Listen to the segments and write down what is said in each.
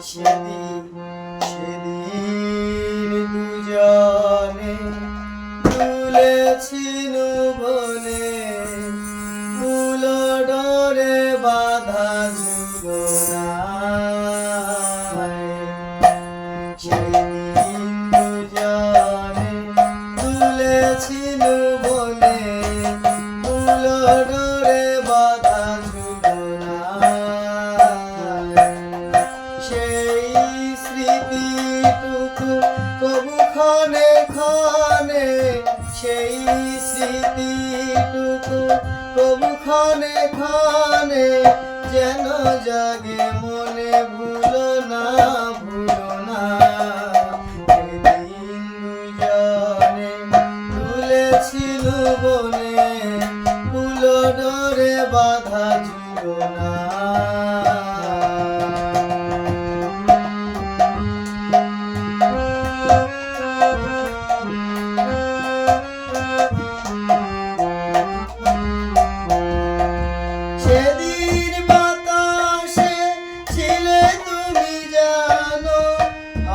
সেদিন সেদিন সেই স্মৃতিটুকু কবু ক্ষণে ক্ষণে যেন জাগে মনে ভুলো না ভুলো না। দুজনে তুলেছিল বনে ফুলো ডরে বাধা ঝুলো না।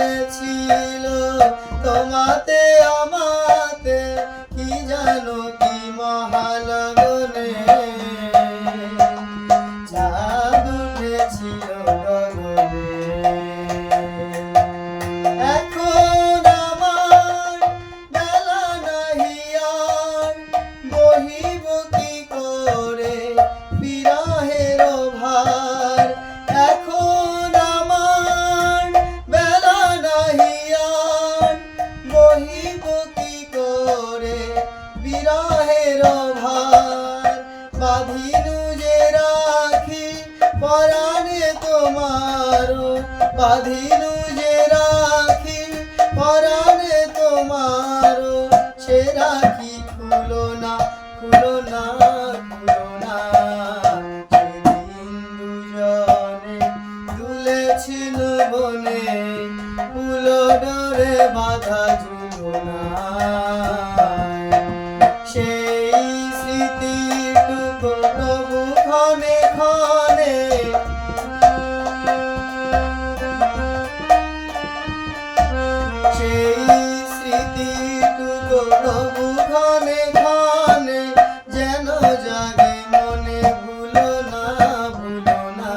হয়েছিল তোমাতে আমাতে কি জানো কি মহালগনে তোমার বাঁধিনু যে রাখি তোমার সে রাখি খুলো না খুলো না খুলো না। দুজনে তুলেছিল বনে ডরে বাধা স্মৃতিটুকু প্রভু ক্ষণে ক্ষণে যেন জাগে মনে ভুলো না ভুলো না।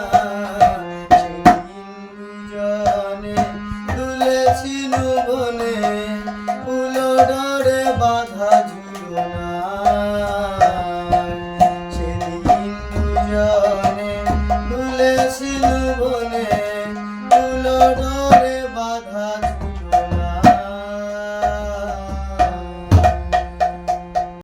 সেদিন দুজনে তুলেছিল বনে ফুলো ডরে বাধা ঝুলো না। সেদিন দুজনে তুলেছিল বনে ফুলো ডরে